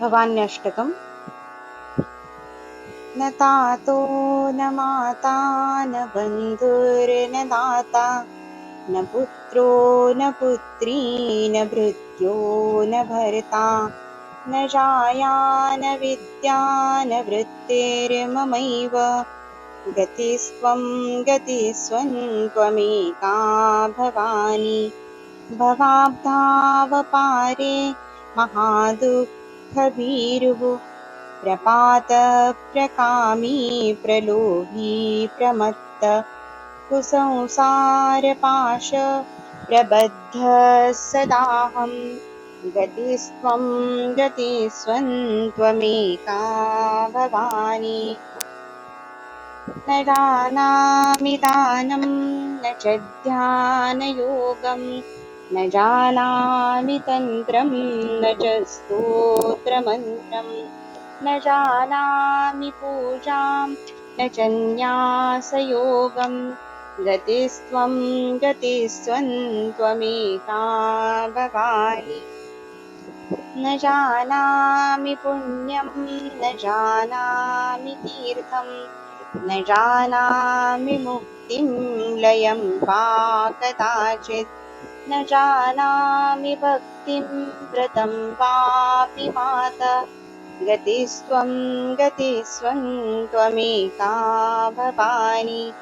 भवान्यष्टकम्। न तातो न माता न बन्धुर्न दाता न पुत्रो न पुत्री न भृत्यो न भर्ता न जाया न विद्या न वृत्तिर्ममैव। गतिस्त्वं गतिस्वं त्वमेका भवानि। भवाब्धावपारे महादुःखभीरुः प्रपातप्रकामी प्रलोभी प्रमत्त कुसंसारपाश प्रबद्धः सदाहं गतिस्त्वं गतिस्वं त्वमेका भवानि। न जानामि दानं न च ध्यानयोगं न जानामि तन्त्रं न च स्तोत्रमन्त्रं। न जानामि पूजां न च न्यासयोगं। गतिस्त्वं गतिस्त्वं त्वमेका भवानि न जानामि पुण्यं न जानामि तीर्थं। न जानामि मुक्तिं लयं वा कदाचित् न जानामि भक्तिं व्रतं वापि माता। गतिस्त्वं गतिस्त्वं त्वमेका भवानि।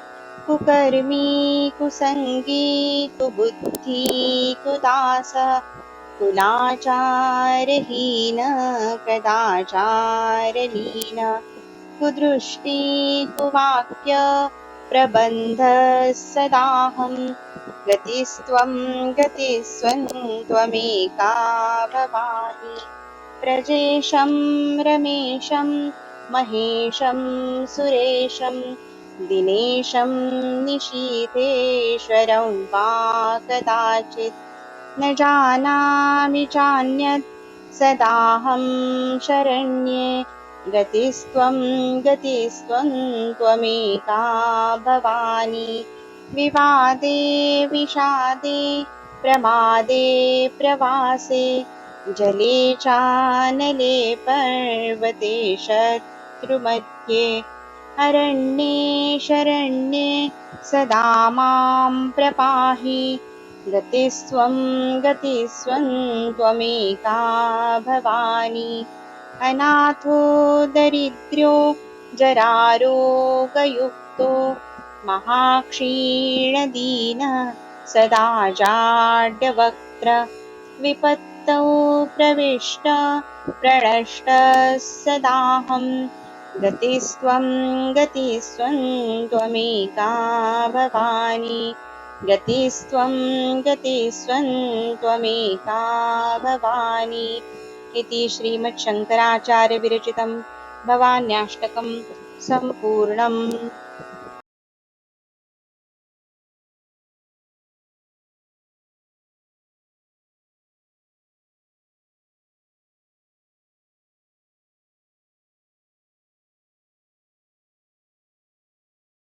कुकर्मी कुसङ्गी कुबुद्धि कुदासः कुलाचारहीन कदाचारलीन। कुदृष्टि कुवाक्य प्रबन्धः सदाहं गतिस्त्वं गतिस्त्वं त्वमेका भवानि प्रजेशं रमेशं महेशं सुरेशं दिनेशं निशीथेश्वरं वा कदाचित्। न जानामि चान्यत् सदाहं शरण्ये गतिस्त्वं गतिस्त्वं त्वमेका भवानि। विवादे विषादे प्रमादे प्रवासे जले चानले पर्वते शत्रुमध्ये। अरण्ये शरण्ये सदा मां प्रपाहि गतिस्त्वं गतिस्त्वं त्वमेका भवानि अनाथो दरिद्र्यो जरारोगयुक्तो महाक्षीणदीनः सदा जाड्यवक्त्र विपत्तौ प्रविष्ट प्रणष्टः सदाहं गतिस्त्वं गतिस्त्वं त्वमेका भवानि गतिस्त्वं गतिस्त्वं त्वमेका भवानि इति श्रीमच्छङ्कराचार्यविरचितं भवान्याष्टकं सम्पूर्णम्